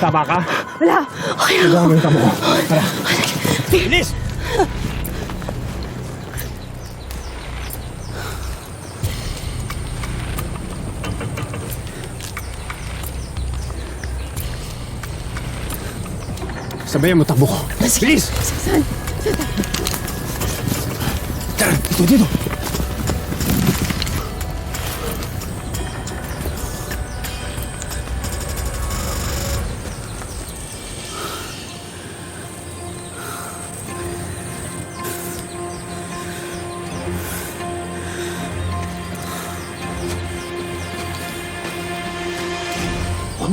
Tama ka? Wala. Okay lang. Ikaw ang tamo ko. Tara. Bilis! Sabayan mo, takbo ko. Bilis! Saan? Tara, dito, dito.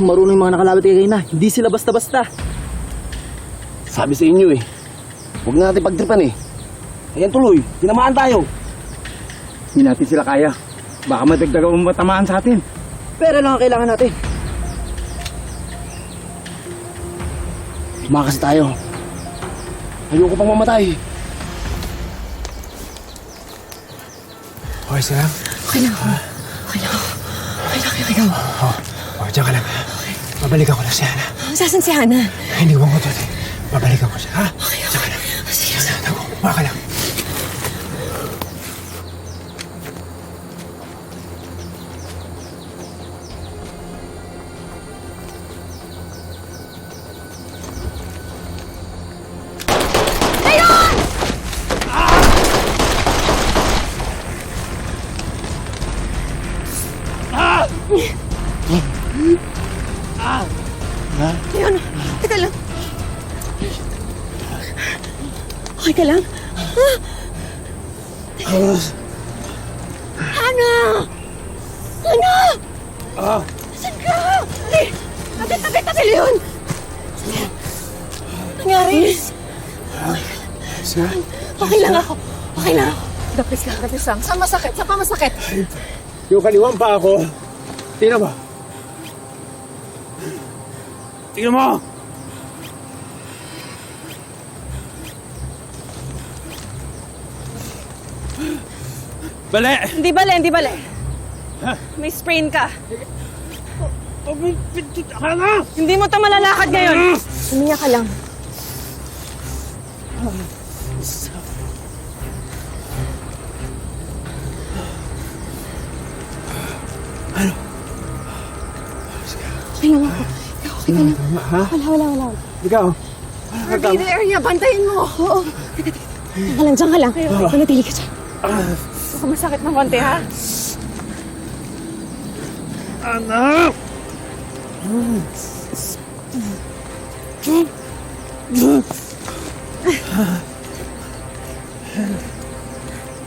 Marunong yung mga nakalapit kay Kayna. Hindi sila basta-basta. Sabi sa inyo eh. Huwag na natin pagtripan eh. Ayan tuloy, tinamaan tayo. Hindi natin sila kaya. Baka madagdagan mo matamaan sa atin. Pera lang ang kailangan natin. Tumakas tayo. Ayoko pang mamatay. Okay, sila. Okay lang. Okay lang. Okay lang. Okay lang. Oh, oh, diyan ka lang. Babalik ako na si Hana. Sasan si Hana? Hindi ko ko to. Babalik ako siya, ha? Okay, Diyan ka lang. Sige. Ako, baka ka lang. Leon, teka lang. Okay ka lang? Ha? Hana! Hana! Ah. Saan ka? Hindi! Tabi, tabi, tabi, Leon! Nangyari? Sila? Okay lang ako. Okay lang ako. Dapis lang, dapis lang. Saan masakit? Saan pa masakit? Yung kaliwang pa ako. Tingnan mo. Tingnan mo! Bale! Hindi bale, hindi bale. May sprain ka. Akala na! Hindi mo to malalakad ngayon. Huminga ka lang. Okay lang ako. Ka lang. Ha? Wala, wala, wala. Ikaw? Be the area, bantayin mo. Oo. Teka, teka. Diyan ka lang, diyan ka lang. Manatili ka dyan. Baka masakit ng konti, ha? Anak!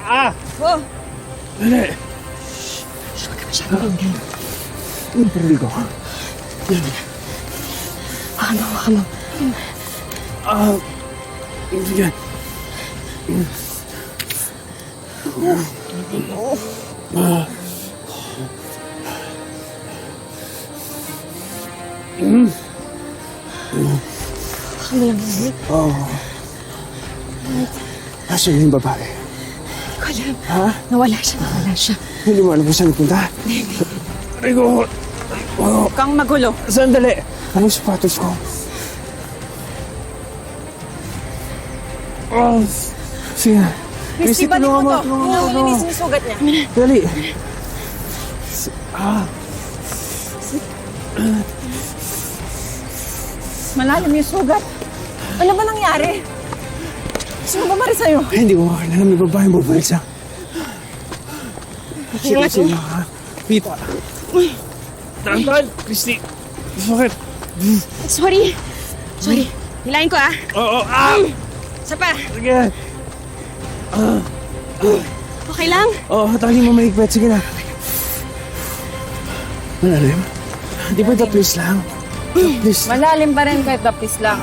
Ah! Oo. Bale! Huwag ka masyadong. Ano paril ko? Baka mo, baka mo. Ah! Sige. Baka mo lang ingay. Asan yung babae? Ko alam. Ha? Nawala siya, nawala siya. Hindi mo alam kung saan punta? Aray ko! Huwag kang magulo. Sandali! Ano yung sapatos ko? Oh, sige. Christy, balik tulungan mo to. tulungan Oo, ako. linisin yung sugat niya. Dali. Ah, Malalim yung sugat. Ano ba nangyari? Sino ba mari sa'yo? ay, hindi ko makakilala. May babaeng bubalik sa... Sige, Ingat sige, ha? Pita. Tantan! Christy! Bakit? Sorry. Sorry. Hilahin ko ah. Oo, ah! Isa pa. Sige! Okay lang? Oo, oh, tali mo mahigpit. Sige na. Malalim? Di ba the please lang? Please. Malalim pa rin kahit dapis lang.